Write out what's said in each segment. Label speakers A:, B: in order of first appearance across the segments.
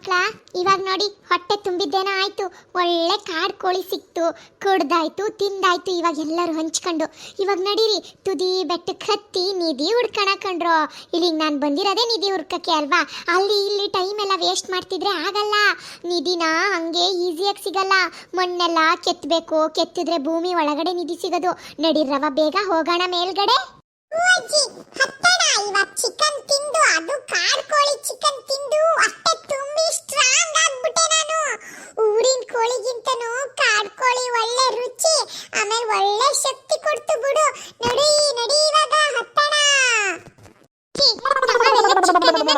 A: ಮಕ್ಳ ಇವಾಗ ನೋಡಿ ಹೊಟ್ಟೆ ತುಂಬಿದ್ದೇನೋ ಆಯ್ತು. ಒಳ್ಳೆ ಕಾಡು ಕೋಳಿ ಸಿಕ್ತು. ಕುಡ್ದಾಯ್ತು, ತಿಂದಾಯ್ತು ಇವಾಗ ಎಲ್ಲರೂ ಹಂಚ್ಕೊಂಡು. ಇವಾಗ ನಡೀರಿ, ತುದಿ ಬೆಟ್ಟಕ್ಕೆ ಹತ್ತಿ ನಿಧಿ ಹುಡ್ಕೋಣ ಕಂಡ್ರು ಇಲ್ಲಿಗೆ ನಾನು ಬಂದಿರೋದೇ ನಿಧಿ ಹುಡ್ಕಕ್ಕೆ ಅಲ್ವಾ? ಅಲ್ಲಿ ಇಲ್ಲಿ ಟೈಮ್ ಎಲ್ಲ ವೇಸ್ಟ್ ಮಾಡ್ತಿದ್ರೆ ಆಗಲ್ಲ. ನಿಧಿನ ಹಂಗೆ ಈಸಿಯಾಗಿ ಸಿಗಲ್ಲ. ಮಣ್ಣೆಲ್ಲ ಕೆತ್ತಬೇಕು ಕೆತ್ತಿದ್ರೆ ಭೂಮಿ ಒಳಗಡೆ ನಿಧಿ ಸಿಗೋದು. ನಡೀರವ ಬೇಗ ಹೋಗೋಣ ಮೇಲ್ಗಡೆ.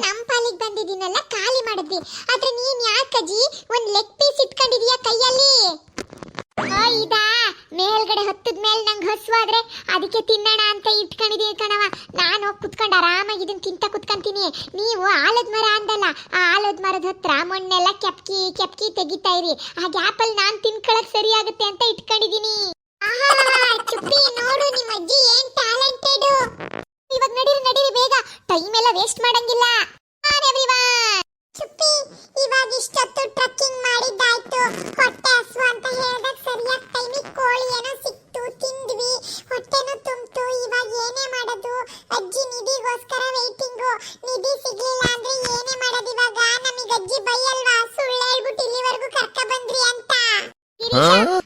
A: ನಮ್ಮ ಪಾಲಿಗೆ ಬಂದಿದ್ದೀನಲ್ಲ ಖಾಲಿ ಮಾಡಿದ್ವಿ. ಆದ್ರೆ ನೀನ್ ಯಾಕಜ್ಜಿ ಒಂದ್ ಲೆಗ್ ಪೀಸ್ ಇಟ್ಕೊಂಡಿದೀಯ ಕೈಯಲ್ಲಿ ಆ, ಇದಾ ಮೇಲ್ಗಡೆ ಹತ್ತದ ಮೇಲೆ ನಂಗೆ ಹಸುವಾದ್ರೆ ಅದಕ್ಕೆ ತಿನ್ನೋಣ ಅಂತ ಇಟ್ಕೊಂಡಿದೀನಿ ಕಣವ ನಾನು ಹೋಗಿ ಕುತ್ಕೊಂಡು ಆರಾಮಾಗಿ ಇದನ್ನ ತಿಂತ ಕುತ್ಕೊಂತೀನಿ. ನೀವು ಆಲದ ಮರ ಅಂದಲ್ಲ, ಆ ಆಲದ ಮರದ ಹತ್ರ ಮಣ್ಣೆಲ್ಲ ಕೆಪ್ಕಿ ಕೆಪ್ಕಿ ತೆಗಿತಾ ಇರಿ. ಆ ಗ್ಯಾಪಲ್ಲಿ ನಾನು ತಿನ್ಕೊಳಕ್ ಸರಿ ಆಗುತ್ತೆ ಅಂತ ಇಟ್ಕೊಂಡಿದೀನಿ.
B: ಚುಪ್ಪಿ ನೋಡು ನಿಮ್ಮ ಅಜ್ಜಿ, ಏನ್ ಟ್ಯಾಲೆಂಟೆಡ್
A: ಇವಾಗ ನಡೀರಿ ನಡೀರಿ, ಬೇಗ. ಟೈಮ್ ಎಲ್ಲ ವೇಸ್ಟ್ ಮಾಡಂಗಿಲ್ಲ.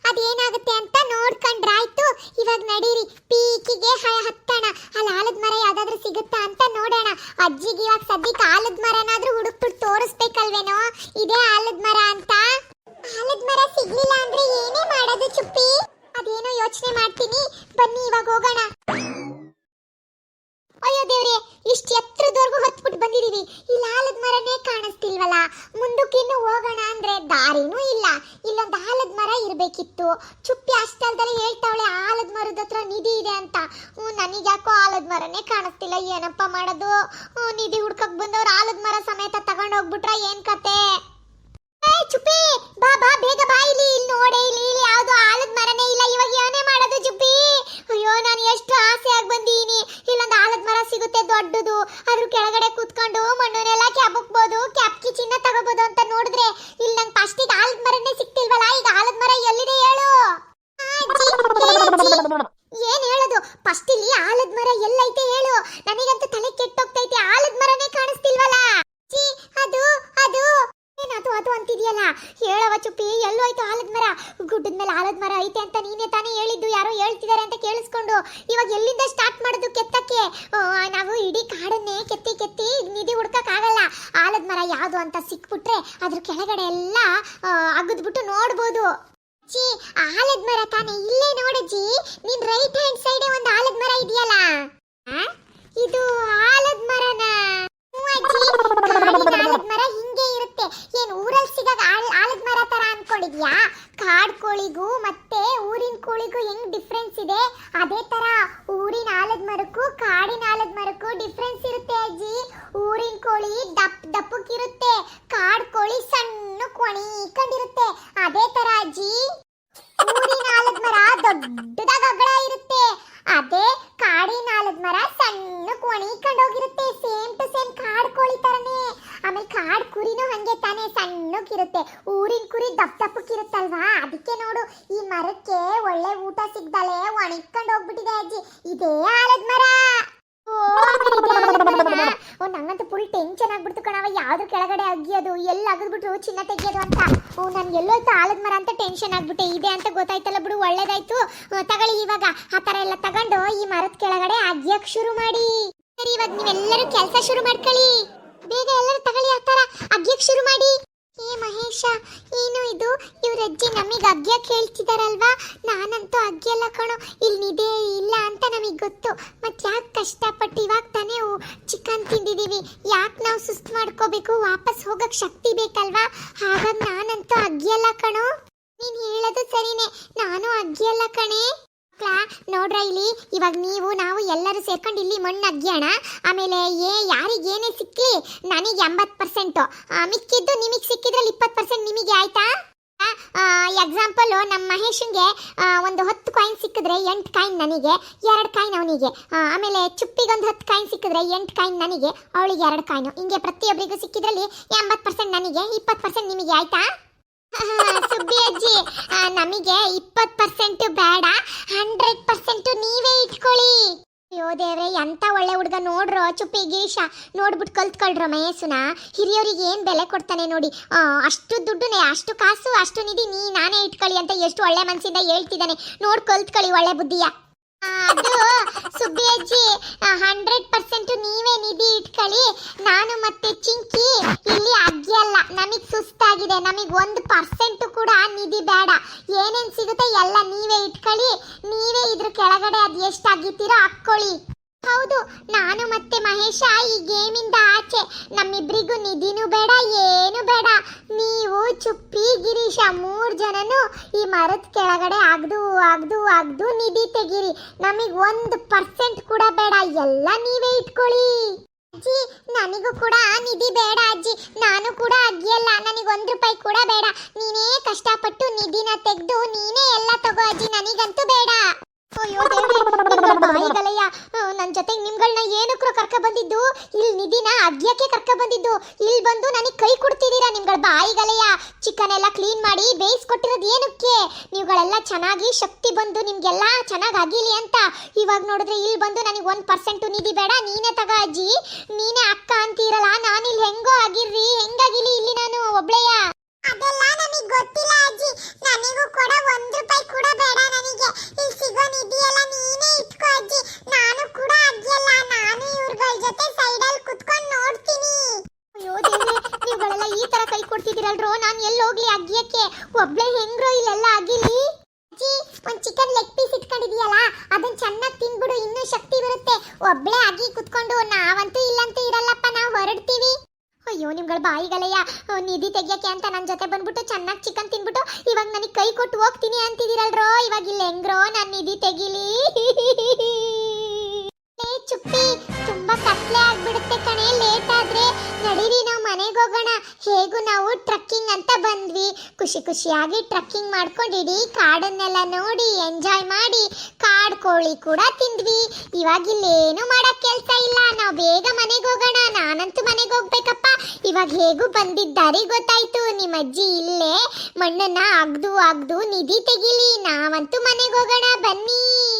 A: ಅದೇನಾಗುತ್ತೆ ಅಂತ ನೋಡ್ಕೊಂಡ್ರಾಯ್ತು. ಇವಾಗ ನಡೀರಿ, ಪೀಕಿಗೆ ಹತ್ತಣ. ಅಲ್ಲಿ ಆಲದ ಮರ ಯಾವ್ದಾದ್ರು ಸಿಗುತ್ತಾ ಅಂತ ನೋಡೋಣ. ಅಜ್ಜಿಗೆ ಇವಾಗ ಸದ್ಯಕ್ಕೆ ಆಲದ ಮರನಾದ್ರೂ ಹುಡುಕ್ಬಿಟ್ಟು ತೋರಿಸ್ಬೇಕಲ್ವೇನೋ? ಇದೇ ಆಲದ ಮರ ಅಂತ?
B: ಆಲದ ಮರ ಸಿಗ್ಲಿಲ್ಲ ಅಂದ್ರೆ ಏನೇ ಮಾಡೋದು ಚುಪ್ಪಿ?
A: ಅದೇನೋ ಯೋಚನೆ ಮಾಡ್ತೀನಿ. ಬನ್ನಿ, ಇವಾಗ ಹೋಗೋಣ. ಅಯ್ಯೋ ದೇವ್ರೆ ಇಷ್ಟು ಎತ್ತರದವರೆಗೂ ಹೊತ್ಬಿಟ್ಟು ಬಂದಿದೀವಿ. ಈ ಆಲದ ಮರನೇ ಕಾಣಿಸ್ತಿಲ್ವಲ್ಲ? ಮುಂದಕ್ಕಿನ್ನು ಹೋಗೋಣ ಅಂದ್ರೆ ದಾರಿನೂ ಇಲ್ಲ. ಇಲ್ಲೊಂದು ಆಲದ ಮರ ಇರ್ಬೇಕಿತ್ತು. ಚುಪ್ಪಿ ಅಷ್ಟಲ್ದಲ್ಲಿ ಹೇಳ್ತಾವಳೆ, ಆಲದ ಮರದ ಹತ್ರ ನಿಧಿ ಇದೆ ಅಂತ. ಹ್ಞೂ ನನಗ್ಯಾಕೋ ಆಲದ ಮರನೇ ಕಾಣಿಸ್ತಿಲ್ಲ. ಏನಪ್ಪ ಮಾಡೋದು? ನಿಧಿ ಹುಡ್ಕಕ್ ಬಂದವ್ರು ಆಲದ ಮರ ಸಮೇತ ತಗೊಂಡ್ ಹೋಗ್ಬಿಟ್ರ ಏನ್ ಕತೆ? ಚುಪ್ಪಿ, ಬಾ ಬಾ, ಬೇಗ ಬಾ ಇಲ್ಲಿ ಇಲ್ಲಿ ನೋಡೆ, ಇಲ್ಲಿ ಇಲ್ಲಿ ಯಾವ್ದು ಮರನೇ ಇಲ್ಲ. ಇವಾಗ ಏನೇ ಮಾಡೋದು, ಚುಪ್ಪಿ? ಅಯ್ಯೋ, ನಾನು ಎಷ್ಟು ಆಸೆಯಾಗಿ ಆಗಿ ಇಲ್ಲೊಂದು ಆಲದ ಮರ ಸಿಗುತ್ತೆ ದೊಡ್ಡದು ಅದ್ರ ಕೆಳಗಡೆ ಕೂತ್ಕೊಂಡು ಮಣ್ಣನ್ನೆಲ್ಲ ಕ್ಯಾಬಕ್ಬೋದು ಕ್ಯಾಪ್ಕಿ ಚಿನ್ನ ತಗೋಬಹುದು ಅಂತ ನೋಡಿದ್ರೆ ಇಲ್ಲಿ ನಂಗೆ ಫಸ್ಟಿಗೆ ಆಲದ ಮರನೇ ಸಿಕ್ತಿಲ್ವಲ್ಲ ಈಗ ಆಲದ ಮರ ಎಲ್ಲಿದೆ ಹೇಳು ಆ, ಅಜ್ಜಿ, ಹೇ ಅಜ್ಜಿ. ಏನ್ ಹೇಳೋದು ಫಸ್ಟ್ ಇಲ್ಲಿ ಆಲದ ಮರ ಎಲ್ಲೈತೆ ಹೇಳು ನನಗಂತೂ ತಲೆ ಕೆಟ್ಟೋಗ್ತೈತೆ ಆಲದ ಮರನೇ ಕಾಣಿಸ್ತಿಲ್ವಲ್ಲ ಅಜ್ಜಿ, ಅದು ಅದು ಏನದು ಅದು ಅಂತಿದ್ಯಲ್ಲ ಹೇಳವ ಚುಪ್ಪಿ ಎಲ್ಲೋಯ್ತು ಆಲದ ಮರ ಗುಡ್ಡದ ಮೇಲೆ ಆಲದ ಮರ ಐತೆ ಅಂತ ನೀನೇ ತಾನೇ ಹೇಳಿದ್ದು ಯಾರೋ ಹೇಳ್ತಿದ್ದಾರೆ ಅಂತ ಕೇಳಿಸ್ಕೊಂಡು ಇವಾಗ ಎಲ್ಲಿಂದ ಸ್ಟಾರ್ಟ್ ಮಾಡೋದು ಕೆತ್ತಕ್ಕೆ ಆ, ನಾವು ಇಡೀ ಕಾಡನ್ನೇ ಕೆತ್ತಿ ಕೆತ್ತಿ ನಿಧಿ ಹುಡ್ಕಕ್ ಆಗಲ್ಲ ಆಲದ ಮರ ಯಾವುದು ಅಂತ ಸಿಕ್ಬಿಟ್ರೆ ಅದ್ರ ಕೆಳಗಡೆ ಎಲ್ಲ ಅಗದ್ಬಿಟ್ಟು ನೋಡ್ಬೋದು. ಜಿ ಆಲದ ಮರ ತಾನೇ. ಇಲ್ಲೇ ನೋಡಜ್ಜಿ ನಿನ್ ರೈಟ್ ಹ್ಯಾಂಡ್ ಸೈಡ್ ಒಂದು ಆಲದ ಮರ ಇದೆಯಲ್ಲ? ಇದು ಆಲದ ಮರನ ಹ್ಞೂ ಅಜ್ಜಿ ಕಾಡಿನ ಆಲದ ಮರ ಹಿಂಗೆ ಇರುತ್ತೆ ಏನ್ ಊರಲ್ಲಿ ಸಿಗಾಗ ಆಲದ ಮರ ತರ ಅನ್ಕೊಂಡಿದ್ಯಾ ಕಾಡ್ ಕೋಳಿಗೂ ಮತ್ತೆ ಊರಿನ ಕೋಳಿಗೂ ಹೆಂಗ್ ಡಿಫ್ರೆನ್ಸ್ ಇದೆ ಅದೇ ತರ ಊರಿನ ಆಲದ ಮರಕ್ಕೂ ಕಾಡಿನ ಆಲದ ಮರಕ್ಕೂ ಡಿಫ್ರೆನ್ಸ್ ಇರುತ್ತೆ ಅಜ್ಜಿ ಊರಿನ ಕೋಳಿ ದಪ್ಪ ದಪ್ಪಕ್ಕಿರುತ್ತೆ. ಕಾಡ್ ಕೋಳಿ ಸಣ್ಣ ಕೊಣಿಕೊಂಡಿರುತ್ತೆ ಅದೇ ತರ ಅಜ್ಜಿ ಆಲದ ಮರ ದೊಡ್ಡದಾಗ ಅಗಲ ಇರುತ್ತೆ. ಅದೇ ಕಾಡಿನ ಆಲದ ಮರ ಸಣ್ಣ ಹೋಗಿರುತ್ತೆ ಸೇಮ್ ಟು ಸೇಮ್ ಕಾಡ್ ಕೋಳಿ ತರನೇ. ಆಮೇಲೆ ಕಾಡ್ ಕುರಿನೂ ಹಂಗೆ ತಾನೇ ಸಣ್ಣಕ್ಕಿರುತ್ತೆ. ಊರಿನ ಕುರಿ ದಪ್ಪ ದಪ್ಪಕ್ಕಿರುತ್ತಲ್ವಾ? ಅದಕ್ಕೆ ನೋಡು, ಈ ಮರಕ್ಕೆ ಒಳ್ಳೆ ಊಟ ಸಿಗ್ದಲೆ ಒಣಗ್ಕೊಂಡು ಹೋಗ್ಬಿಟ್ಟಿದೆ ಅಜ್ಜಿ. ಇದೇ ಆಲದ ಮರ. ನಂಗಂತೂ ಫುಲ್ ಟೆನ್ಷನ್ ಆಗ್ಬಿಡ್ತು ಕಣವ ಯಾವ್ದು ಕೆಳಗಡೆ ಅಗಿಯೋದು ಎಲ್ಲಿ ಅಗದ್ಬಿಟ್ರು ಚಿನ್ನ ತೆಗಿಯೋದು ಅಂತ. ಓ, ನಾನು ಎಲ್ಲೋಯ್ತು ಆಲದ ಮರ ಅಂತ ಟೆನ್ಷನ್ ಆಗ್ಬಿಟ್ಟೆ. ಇದೆ ಅಂತ ಗೊತ್ತಾಯ್ತಲ್ಲ ಬಿಡು, ಒಳ್ಳೇದಾಯ್ತು. ತಗೊಳ್ಳಿ ಇವಾಗ. ಆ ಥರ ಎಲ್ಲ ತಗೊಂಡು ಈ ಮರದ ಕೆಳಗಡೆ ಅಗಿಯಕ್ಕೆ ಶುರು ಮಾಡಿ. ಸರಿ, ಇವಾಗ ನೀವೆಲ್ಲರೂ ಕೆಲಸ ಶುರು ಮಾಡ್ಕೊಳ್ಳಿ. ಬೇಗ ಎಲ್ಲರೂ ತಗೊಳ್ಳಿ ಆ ಥರ ಅಗಿಯಕ್ಕೆ ಶುರು ಮಾಡಿ. ಏ, ಮಹೇಶ, ಏನು ಇದು, ಇವ್ರ ಅಜ್ಜಿ ನಮಗೆ ಅಗ್ಯಕ್ ಹೇಳ್ತಿದಾರಲ್ವಾ ನಾನಂತೂ ಅಗ್ಯಲ್ಲ ಕಣೋ. ಇಲ್ಲಿ ನಿದೆ ಇಲ್ಲ ಅಂತ ನಮಗೆ ಗೊತ್ತು. ಮತ್ತೆ ಯಾಕೆ ಕಷ್ಟಪಟ್ಟು ಇವಾಗ ತಾನೇ ಚಿಕನ್ ತಿಂದಿದೀವಿ? ಯಾಕೆ ನಾವು ಸುಸ್ತು ಮಾಡ್ಕೋಬೇಕು? ವಾಪಸ್ ಹೋಗಕ್ ಶಕ್ತಿ ಬೇಕಲ್ವಾ? ಹಾಗಾಗಿ ನಾನಂತೂ ಅಗ್ಯಲ್ಲ ಕಣೋ. ನೀನ್ ಹೇಳೋದು ಸರಿನೇ. ನಾನು ಅಗ್ಯಲ್ಲ ಕಣೆ. ನೋಡ್ರ ಇಲ್ಲಿ? ಇವಾಗ ನೀವು, ನಾವು ಎಲ್ಲರೂ ಸೇರ್ಕೊಂಡು ಇಲ್ಲಿ ಮಣ್ಣು ಅಗ್ಯೋಣ ಆಮೇಲೆ ಏ ಯಾರಿಗೇನೇ ಸಿಕ್ಕಲಿ ನನಗೆ ಎಂಬತ್ತು ಪರ್ಸೆಂಟು ಮಿಕ್ಕಿದ್ದು ನಿಮಗೆ ಸಿಕ್ಕಿದ್ರಲ್ಲಿ ಇಪ್ಪತ್ತು ಪರ್ಸೆಂಟ್ ನಿಮಗೆ ಆಯ್ತಾ? ಎಕ್ಸಾಂಪಲ್ ನಮ್ಮ ಮಹೇಶನ್ಗೆ ಒಂದು ಹತ್ತು ಕಾಯಿನ್ ಸಿಕ್ಕಿದ್ರೆ ಎಂಟು ಕಾಯಿನ್ ನನಗೆ, ಎರಡು ಕಾಯಿನ್ ಅವನಿಗೆ. ಆಮೇಲೆ ಚುಪ್ಪಿಗೆ ಒಂದು ಹತ್ತು ಕಾಯಿನ್ ಸಿಕ್ಕಿದ್ರೆ ಎಂಟು ಕಾಯಿನ್ ನನಗೆ, ಅವಳಿಗೆ ಎರಡು ಕಾಯಿನು ಹಿಂಗೆ ಪ್ರತಿಯೊಬ್ಬರಿಗೂ ಸಿಕ್ಕಿದ್ರಲ್ಲಿ ಎಂಬತ್ತು ಪರ್ಸೆಂಟ್ ನನಗೆ, ಇಪ್ಪತ್ತು ಪರ್ಸೆಂಟ್ ನಿಮಗೆ ಆಯ್ತಾ? ಸುಬ್ಬಿ ಅಜ್ಜಿ ನಮಗೆ ಇಪ್ಪತ್ತು ಪರ್ಸೆಂಟ್ ಬೇಡ ಹಂಡ್ರೆಡ್ ಪರ್ಸೆಂಟ್ ನೀವೇ ಇಟ್ಕೊಳ್ಳಿ ಅಯ್ಯೋ ದೇವ್ರೆ, ಎಂತ ಒಳ್ಳೆ ಹುಡುಗ ನೋಡ್ರೋ, ಚುಪ್ಪಿ ಗಿರೀಶ ನೋಡ್ಬಿಟ್ಟು ಕಲ್ತ್ಕೊಳ್ರೋ ಮಹೇಶನ? ಹಿರಿಯರಿಗೆ ಏನ್ ಬೆಲೆ ಕೊಡ್ತಾನೆ ನೋಡಿ? ಅಷ್ಟು ದುಡ್ಡು ಅಷ್ಟು ಕಾಸು, ಅಷ್ಟು ನಿಧಿ ನೀ ನಾನೇ ಇಟ್ಕೊಳ್ಳಿ ಅಂತ ಎಷ್ಟು ಒಳ್ಳೆ ಮನಸ್ಸಿಂದ ಹೇಳ್ತಿದ್ದಾನೆ. ನೋಡ್ ಕಲ್ತ್ಕೊಳ್ಳಿ ಒಳ್ಳೆ ಬುದ್ಧಿಯ. ಅದು ಸುಬ್ಬಿ ಅಜ್ಜಿ ಹಂಡ್ರೆಡ್ ಪರ್ಸೆಂಟ್ ನೀವೇ ನಿಧಿ ಇಟ್ಕೊಳ್ಳಿ. ನಾನು ಮತ್ತೆ ಚಿಂಕಿ, ಇಲ್ಲಿ ಅಜ್ಜಿ ಅಲ್ಲ. ನಮಗ್ ಸುಸ್ತಾಗಿದೆ. ನಮಗ್ ಒಂದು ಪರ್ಸೆಂಟ್ ಕೂಡ ನಿಧಿ ಬೇಡ. ಏನೇನ್ ಸಿಗುತ್ತೆ ಎಲ್ಲ ನೀವೇ ಇಟ್ಕೊಳ್ಳಿ. ಕೆಳಗಡೆ ಅದು ಎಷ್ಟು ಅಗಿತೀರೋ ಹಾಕೊಳ್ಳಿ ಹೌದು, ನಾನು ಮತ್ತೆ ಮಹೇಶ ಈ ಗೇಮಿಂದ ಆಚೆ. ನಮ್ಮಿಬ್ರಿಗೂ ನಿಧಿನೂ ಬೇಡ, ಏನು ಬೇಡ. ನೀವು ಚುಪ್ಪಿ, ಗಿರೀಶ ಮೂರ್ ಜನನು ಈ ಮರದ ಕೆಳಗಡೆ ಅಗ್ದು ಅಗ್ದು ಅಗ್ದು ನಿಧಿ ತೆಗೀರಿ. ನಮಗ್ ಒಂದು ಪರ್ಸೆಂಟ್ ಕೂಡ ಬೇಡ, ಎಲ್ಲ ನೀವೇ ಇಟ್ಕೊಳ್ಳಿ. ಅಜ್ಜಿ, ನನಗೂ ಕೂಡ ನಿಧಿ ಬೇಡ ಅಜ್ಜಿ. ನಾನು ಕೂಡ ಅಗ್ಗಿಯಲ್ಲ ನನಗೆ ಒಂದು ರೂಪಾಯಿ ಕೂಡ ಬೇಡ. ನೀನೇ ಕಷ್ಟಪಟ್ಟು ನಿಧಿನ ತೆಗೆದು ನೀನೇ ಎಲ್ಲ ತಗೋ ಅಜ್ಜಿ, ನನಗಂತೂ ಬೇಡ. ಅಯ್ಯೋ ದೇವ್ರೆ ಬಾಯಿಗಲಯ್ಯ ನನ್ನ ಜೊತೆಗೆ ನಿಮ್ಗಳನ್ನ ಏನಕ್ಕೂ ಕರ್ಕ ಬಂದಿದ್ದು? ಇಲ್ಲಿ ನಿಧಿನ ಅಗ್ಯಕ್ಕೆ ಕರ್ಕ ಬಂದಿದ್ದು. ಇಲ್ಲಿ ಬಂದು ನನಗೆ ಕೈ ಕೊಡ್ತಿದ್ದೀರಾ ನಿಮ್ಗಳ ಬಾಯಿಗಲಯ್ಯ ಚಿಕನ್ ಎಲ್ಲ ಕ್ಲೀನ್ ಮಾಡಿ ಬೇಯಿಸ್ಕೊಟ್ಟಿರೋದು ಏನಕ್ಕೆ? ನೀವುಗಳೆಲ್ಲ ಚೆನ್ನಾಗಿ ಶಕ್ತಿ ಬಂದು ನಿಮ್ಗೆಲ್ಲ ಚೆನ್ನಾಗಿ ಆಗಿಲಿ ಅಂತ. ಇವಾಗ ನೋಡಿದ್ರೆ ಇಲ್ಲಿ ಬಂದು ನನಗೆ ಒಂದು ಪರ್ಸೆಂಟು ನಿಧಿ ಬೇಡ, ನೀನೇ ತಗ ಅಜ್ಜಿ. ನೀನೇ ಅಕ್ಕ ಅಂತೀರಲ್ಲ ನಾನು ಇಲ್ಲಿ ಹೆಂಗೋ ಆಗಿರ್ರಿ ಹೆಂಗಾಗಿಲಿ ಇಲ್ಲಿ ನಾನು ಒಬ್ಳೆಯ
B: ಅದೆಲ್ಲ ನನಗೆ ಗೊತ್ತಿಲ್ಲ ಅಜ್ಜಿ. ನನಗೂ ಕೂಡ ಒಂದು ರೂಪಾಯಿ ಕೂಡ ಬೇಡ ನನಗೆ. ಇಲ್ಲಿ ಸಿಗೋ ನಿಧಿಯೆಲ್ಲ ನೀನೇ ಇಟ್ಕೋ ಅಜ್ಜಿ. ನಾನು ಕೂಡ ಅಜ್ಜಿಯಲ್ಲ ನಾನು ಇವ್ರಗಳ ಜೊತೆ ಸೈಡಲ್ಲಿ ಕುತ್ಕೊಂಡು ನೋಡ್ತೀನಿ.
A: ಅಯ್ಯೋ ದೇವ್ರೆ, ನೀವುಗಳೆಲ್ಲ ಈ ತರ ಕೈ ಕೊಡ್ತಿದ್ದೀರಲ್ರೋ? ನಾನು ಎಲ್ಲಿ ಹೋಗ್ಲಿ ಅಗ್ಗಿಯಕ್ಕೆ ಒಬ್ಳೆ ಹೆಂಗ್ರೋ ಇಲ್ಲೆಲ್ಲ ಅಗಿಲಿ ಅಜ್ಜಿ, ಒಂದು ಚಿಕನ್ ಲೆಗ್ ಪೀಸ್ ಇಟ್ಕೊಂಡಿದೀಯಲ್ಲ ಅದನ್ನ ಚೆನ್ನಾಗಿ ತಿನ್ಬಿಡು, ಇನ್ನೂ ಶಕ್ತಿ ಬರುತ್ತೆ. ಒಬ್ಳೆ ಅಗಿ ಕುತ್ಕೊಂಡು ನಾವಂತೂ ಅಯ್ಯೋ ಬಾಯಿಗಳಯ್ಯ ನಿಧಿ ತೆಗಿಯಕ್ಕೆ ಅಂತ ನನ್ನ ಜೊತೆ ಬಂದ್ಬಿಟ್ಟು ಚೆನ್ನಾಗಿ ಚಿಕನ್ ತಿನ್ಬಿಟ್ಟು ಇವಾಗ ನನಗೆ ಕೈ ಕೊಟ್ಟು ಹೋಗ್ತೀನಿ ಅಂತಿದ್ದೀರಲ್ರೋ? ಇವಾಗ ಇಲ್ಲಿ ಹೆಂಗ್ರೋ ನಾನು ನಿಧಿ ತೆಗಿಲಿ? ಚುಪ್ಪಿ, ತುಂಬಾ ಕತ್ಲೆ ಆಗ್ಬಿಡುತ್ತೆ ಕಣೆ, ಲೇಟ್ ನಡೀರಿ, ನಾವು ಮನೆಗೆ ಹೋಗೋಣ. ಹೇಗೂ ನಾವು ಟ್ರಕ್ಕಿಂಗ್ ಅಂತ ಬಂದ್ವಿ. ಖುಷಿ ಖುಷಿಯಾಗಿ ಟ್ರಕ್ಕಿಂಗ್ ಮಾಡ್ಕೊಂಡು ಇಡೀ ಕಾಡನ್ನೆಲ್ಲ ನೋಡಿ ಎಂಜಾಯ್ ಮಾಡಿ, ಕಾಡ್ ಕೋಳಿ ಕೂಡ ತಿಂದ್ವಿ. ಇವಾಗ ಇಲ್ಲೇನು ಮಾಡಕ್ ಕೆಲಸ ಇಲ್ಲ. ನಾವು ಬೇಗ ಮನೆಗೆ ಹೋಗೋಣ. ನಾನಂತೂ ಮನೆಗೆ ಹೋಗ್ಬೇಕಪ್ಪ. ಇವಾಗ ಹೇಗೂ ಬಂದಿದ್ದಾರೆ ಗೊತ್ತಾಯ್ತು. ನಿಮ್ಮ ಅಜ್ಜಿ ಇಲ್ಲೇ. ಮಣ್ಣನ್ನ ಅಗ್ದು ಅಗ್ದು ನಿಧಿ ತೆಗಿಲಿ. ನಾವಂತೂ ಮನೆಗೆ ಹೋಗೋಣ. ಬನ್ನಿ.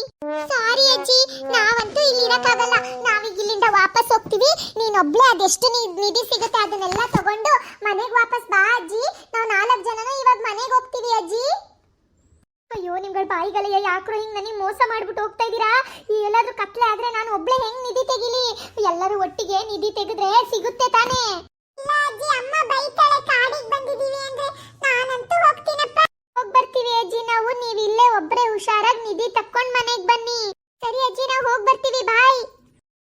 A: ಸಾರಿ ಅಜ್ಜಿ. ನಾವಂತೂ ಇಲ್ಲಿ ಇರಕ್ಕಾಗಲ್ಲ ನಾವೀಗ ಇಲ್ಲಿಂದ ವಾಪಸ್ ಹೋಗ್ತೀವಿ. ನೀನೊಬ್ಳೆ ಅದೆಷ್ಟು ನಿಧಿ ಸಿಗುತ್ತೆ ಅದನ್ನೆಲ್ಲ ತಗೊಂಡು ಮನೆಗೆ ವಾಪಸ್ ಬಾ, ಅಜ್ಜಿ. ನಾವು ನಾಲ್ಕು ಜನನು ಇವಾಗ ಮನೆಗೆ ಹೋಗ್ತೀವಿ, ಅಜ್ಜಿ. ಅಯ್ಯೋ, ನಿಮ್ಗಳ ಬಾಯಿಗಳೆಯ ಯಾಕ್ರೋ ಹಿಂಗ್ ನನಗೆ ಮೋಸ ಮಾಡ್ಬಿಟ್ಟು ಹೋಗ್ತಾ ಇದ್ದೀರಾ ಎಲ್ಲಾದ್ರೂ ಕತ್ಲೆ ಆದ್ರೆ ನಾನು ಒಬ್ಳೆ ಹೆಂಗ್ ನಿಧಿ ತೆಗಿಲಿ? ಎಲ್ಲರೂ ಒಟ್ಟಿಗೆ ನಿಧಿ ತೆಗೆದ್ರೆ ಸಿಗುತ್ತೆ ತಾನೇ?
B: ಅಜ್ಜಿ. ಅಮ್ಮ ಬೈತಾಳೆ ಕಾಡಿಗೆ ಬಂದಿದೀವಿ ಅಂದ್ರೆ ನಾನಂತೂ ಹೋಗ್ತೀನಪ್ಪ
A: ಹೋಗ್ ಬರ್ತೀವಿ ಅಜ್ಜಿ ನಾವು ನೀವ್ ಇಲ್ಲೇ ಒಬ್ರೆ ಹುಷಾರಾಗಿ ನಿಧಿ ತಕ್ಕೊಂಡ್ ಮನೆಗ್ ಬನ್ನಿ ಸರಿ ಅಜ್ಜಿ ನಾವು ಹೋಗ್ ಬರ್ತೀವಿ ಬಾಯ್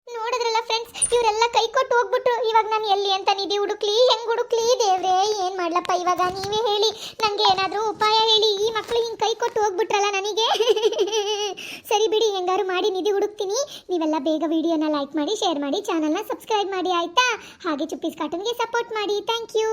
A: ನೋಡಿದ್ರಲ್ಲ ಫ್ರೆಂಡ್ಸ್ ಇವರೆಲ್ಲ ಕೈ ಕೊಟ್ಟು ಹೋಗ್ಬಿಟ್ರು ಇವಾಗ ನಾನು ಎಲ್ಲಿ ಅಂತ ನಿಧಿ ಹುಡುಕ್ಲಿ ಹೆಂಗ್ ಹುಡುಕ್ಲಿ ದೇವ್ರೆ ಏನ್ ಮಾಡ್ಲಪ್ಪ ಇವಾಗ ನೀವೇ ಹೇಳಿ. ನನಗೆ ಏನಾದರೂ ಉಪಾಯ ಹೇಳಿ. ಈ ಮಕ್ಕಳು ಹಿಂಗೆ ಕೈ ಕೊಟ್ಟು ಹೋಗ್ಬಿಟ್ರಲ್ಲ ನನಗೆ? ಸರಿ ಬಿಡಿ ಹೆಂಗಾರು ಮಾಡಿ ನಿಧಿ ಹುಡುಕ್ತೀನಿ. ನೀವೆಲ್ಲ ಬೇಗ ವಿಡಿಯೋನ ಲೈಕ್ ಮಾಡಿ ಶೇರ್ ಮಾಡಿ ಚಾನಲ್ನ ಸಬ್ಸ್ಕ್ರೈಬ್ ಮಾಡಿ, ಆಯಿತಾ? ಹಾಗೆ ಚುಪ್ಪೀಸ್ ಕಾರ್ಟೂನ್ಗೆ ಸಪೋರ್ಟ್ ಮಾಡಿ. Thank you